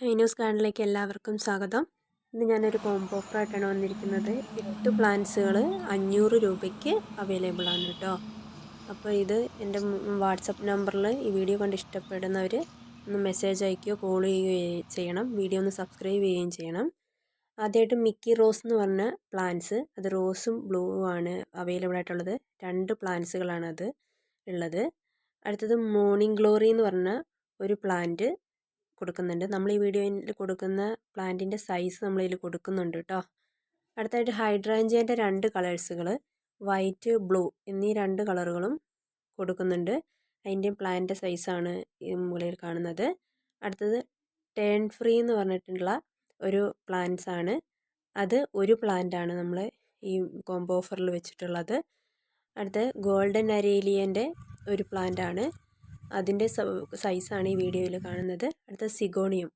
ഹൈന്യൂസ് ഗാർഡനിലേക്ക് എല്ലാവർക്കും സ്വാഗതം. ഇന്ന് ഞാനൊരു കോംബോ ഓഫറായിട്ടാണ് വന്നിരിക്കുന്നത്. എട്ട് പ്ലാന്റ്സുകൾ അഞ്ഞൂറ് രൂപയ്ക്ക് അവൈലബിൾ ആണ് കേട്ടോ അപ്പോൾ ഇത് എന്റെ വാട്സപ്പ് നമ്പറിൽ ഈ വീഡിയോ കണ്ട് ഇഷ്ടപ്പെടുന്നവർ ഒന്ന് മെസ്സേജ് അയക്കുകയോ കോൾ ചെയ്യുകയോ ചെയ്യണം. വീഡിയോ ഒന്ന് സബ്സ്ക്രൈബ് ചെയ്യുകയും ചെയ്യണം. ആദ്യമായിട്ട് മിക്കി റോസ് എന്ന് പറഞ്ഞ പ്ലാന്റ്സ് അത് റോസും ബ്ലൂവും ആണ് അവൈലബിൾ ആയിട്ടുള്ളത്. രണ്ട് പ്ലാന്റ്സുകളാണ് അത് ഉള്ളത്. അടുത്തത് മോർണിംഗ് ഗ്ലോറി എന്ന് പറഞ്ഞ ഒരു പ്ലാന്റ് കൊടുക്കുന്നുണ്ട്. നമ്മൾ ഈ വീഡിയോയിൽ കൊടുക്കുന്ന പ്ലാന്റിന്റെ സൈസ് നമ്മളിതിൽ കൊടുക്കുന്നുണ്ട് കേട്ടോ അടുത്തായിട്ട് ഹൈഡ്രാഞ്ചിയന്റെ രണ്ട് കളേഴ്സുകൾ വൈറ്റ് ബ്ലൂ എന്നീ രണ്ട് കളറുകളും കൊടുക്കുന്നുണ്ട്. അതിന്റെ പ്ലാന്റ് സൈസാണ് മുകളിൽ കാണുന്നത്. അടുത്തത് ടേൺ ഫ്രീ എന്ന് പറഞ്ഞിട്ടുള്ള ഒരു പ്ലാന്റ്സ് ആണ്. അത് ഒരു പ്ലാന്റാണ് നമ്മൾ ഈ കോംബോ ഓഫറിൽ വെച്ചിട്ടുള്ളത്. അടുത്ത് ഗോൾഡൻ അരേലിയന്റെ ഒരു പ്ലാന്റ് ആണ്. അതിന്റെ സൈസാണ് ഈ വീഡിയോയിൽ കാണുന്നത്. അടുത്ത സിഗോണിയം.